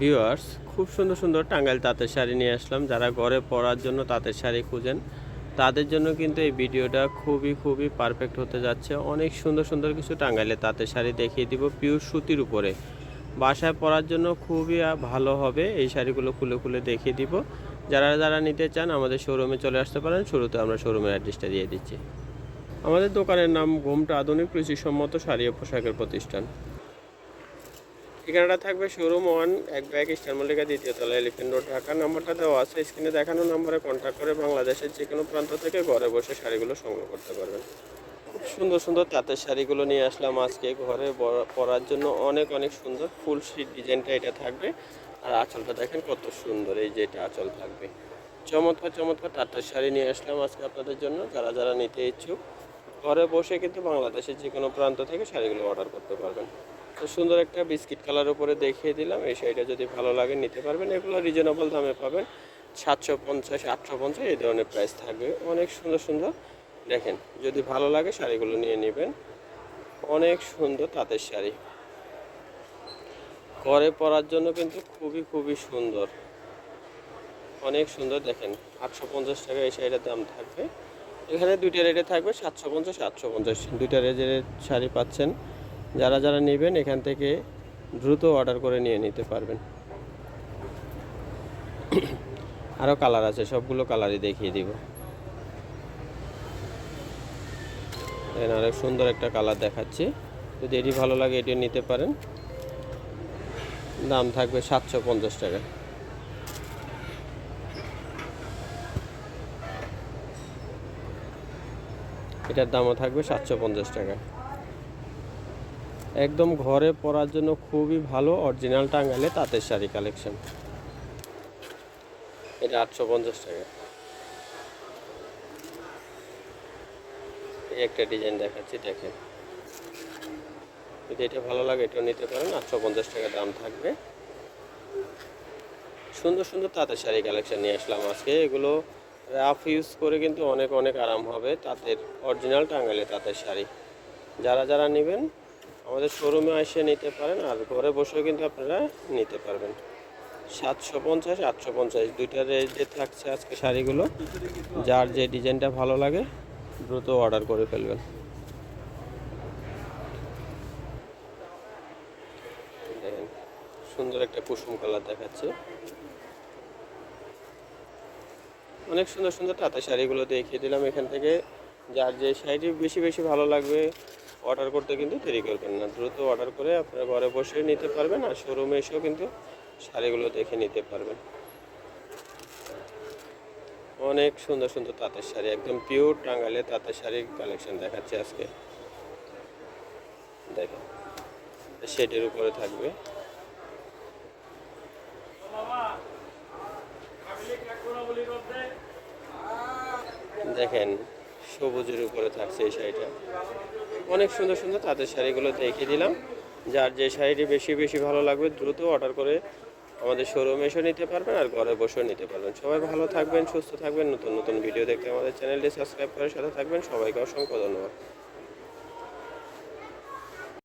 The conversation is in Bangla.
ভিউয়ার্স খুব সুন্দর সুন্দর টাঙ্গাইল তাঁতের শাড়ি নিয়ে আসলাম। যারা ঘরে পরার জন্য তাঁতের শাড়ি খুঁজেন, তাদের জন্য কিন্তু এই ভিডিওটা খুবই খুবই পারফেক্ট হতে যাচ্ছে। অনেক সুন্দর সুন্দর কিছু টাঙ্গাইলে তাঁতের শাড়ি দেখিয়ে দিব পিওর সুতির উপরে। বাসায় পরার জন্য খুবই ভালো হবে। এই শাড়িগুলো খুলে খুলে দেখিয়ে দিব। যারা যারা নিতে চান, আমাদের শোরুমে চলে আসতে পারেন। শুরুতে আমরা শোরুমের অ্যাড্রেসটা দিয়ে দিচ্ছি। আমাদের দোকানের নাম ঘুমটা আধুনিক কৃষিসম্মত শাড়ি ও পোশাকের প্রতিষ্ঠান। ঠিকানাটা থাকবে শোরুম ওয়ান এক ব্যাগ ইস্টার মল্লিকা দ্বিতীয় তলা এলিফেন্ট রোড ঢাকা। নাম্বারটা দেওয়া আছে স্ক্রিনে দেখানো নম্বরে কন্ট্যাক্ট করে বাংলাদেশের যে কোনো প্রান্ত থেকে ঘরে বসে শাড়িগুলো সংগ্রহ করতে পারবেন। খুব সুন্দর সুন্দর তাঁতের শাড়িগুলো নিয়ে আসলাম আজকে ঘরে পরার জন্য অনেক অনেক সুন্দর ফুল শিট ডিজাইনটা এটা থাকবে। আর আঁচলটা দেখেন কত সুন্দর, এই যে এটা আঁচল থাকবে। চমৎকার চমৎকার তাঁতের শাড়ি নিয়ে আসলাম আজকে আপনাদের জন্য, যারা যারা নিতে ইচ্ছুক। ঘরে বসে কিন্তু বাংলাদেশের যে কোনো প্রান্ত থেকে শাড়িগুলো অর্ডার করতে পারবেন। তো সুন্দর একটা বিস্কিট কালার উপরে দেখিয়ে দিলাম। এই শাড়িটা যদি ভালো লাগে নিতে পারবেন। এগুলো রিজনেবল দামে পাবেন। সাতশো পঞ্চাশ, আটশো পঞ্চাশ এই ধরনের প্রাইস থাকবে। অনেক সুন্দর সুন্দর। দেখেন, যদি ভালো লাগে শাড়িগুলো নিয়ে নেবেন। অনেক সুন্দর তাঁতের শাড়ি। ঘরে পরার জন্য কিন্তু খুবই খুবই সুন্দর। অনেক সুন্দর। দেখেন, আটশো পঞ্চাশ টাকা এই শাড়িটার দাম থাকবে। এখানে দুইটা রেটে থাকবে সাতশো পঞ্চাশ সাতশো পঞ্চাশ। দুইটা রেটের শাড়ি পাচ্ছেন। যারা যারা নেবেন, এখান থেকে দ্রুত অর্ডার করে নিয়ে নিতে পারবেন। আরও কালার আছে, সবগুলো কালারই দেখিয়ে দিব। দেখেন আরেক সুন্দর একটা কালার দেখাচ্ছি। যদি এটি ভালো লাগে, এটিও নিতে পারেন। দাম থাকবে সাতশো পঞ্চাশ টাকা। এটার দামও থাকবে সাতশো পঞ্চাশ টাকা। একদম ঘরে পরার জন্য খুবই ভালো, অরিজিনাল টাঙ্গাইলে তাঁতের শাড়ি কালেকশন এটা আটশো পঞ্চাশ টাকা। একটা ডিজাইন দেখাচ্ছি, দেখেন। যদি এটা ভালো লাগে, এটাও নিতে পারেন, আটশো পঞ্চাশ টাকা দাম থাকবে। সুন্দর সুন্দর তাঁতের শাড়ি কালেকশন নিয়ে আসলাম আজকে। এগুলো রাফ ইউজ করে কিন্তু অনেক অনেক আরাম হবে তাঁতের অরিজিনাল টাঙ্গাইলে তাঁতের শাড়ি। যারা যারা নেবেন, আমাদের শোরুমে এসে নিতে পারেন আর ঘরে বসেও কিন্তু আপনারা নিতে পারবেন। সাতশো পঞ্চাশ, আটশো পঞ্চাশ, দুইটা রেঞ্জে থাকছে আজকে শাড়িগুলো। যার যে ডিজাইনটা ভালো লাগে, দ্রুত অর্ডার করে ফেলবেন। সুন্দর একটা কুসুম কালার দেখাচ্ছে। অনেক সুন্দর সুন্দর তাঁতের শাড়িগুলো দেখিয়ে দিলাম এখান থেকে। যার যে শাড়িটি বেশি বেশি ভালো লাগবে, অর্ডার করতে কিন্তু দেরি করবেন না। দ্রুত অর্ডার করে আপনারা ঘরে বসে নিতে পারবেন, আর শোরুমে এসেও কিন্তু শাড়িগুলো দেখে নিতে পারবেন। অনেক সুন্দর সুন্দর তাঁতের শাড়ি, একদম পিওর টাঙ্গাইলে তাঁতের শাড়ির কালেকশন দেখাচ্ছে আজকে। দেখেন, শেডের উপরে থাকবে। দেখেন, সবুজের উপরে থাকছে এই শাড়িটা। অনেক সুন্দর সুন্দর তাদের শাড়িগুলো দেখে দিলাম। যার যে শাড়িটি বেশি বেশি ভালো লাগবে, দ্রুত অর্ডার করে আমাদের শোরুমে এসে নিতে পারবেন আর ঘরে বসেও নিতে পারবেন। সবাই ভালো থাকবেন, সুস্থ থাকবেন। নতুন নতুন ভিডিও দেখতে আমাদের চ্যানেলটি সাবস্ক্রাইব করে সাথে থাকবেন। সবাইকে অসংখ্য ধন্যবাদ।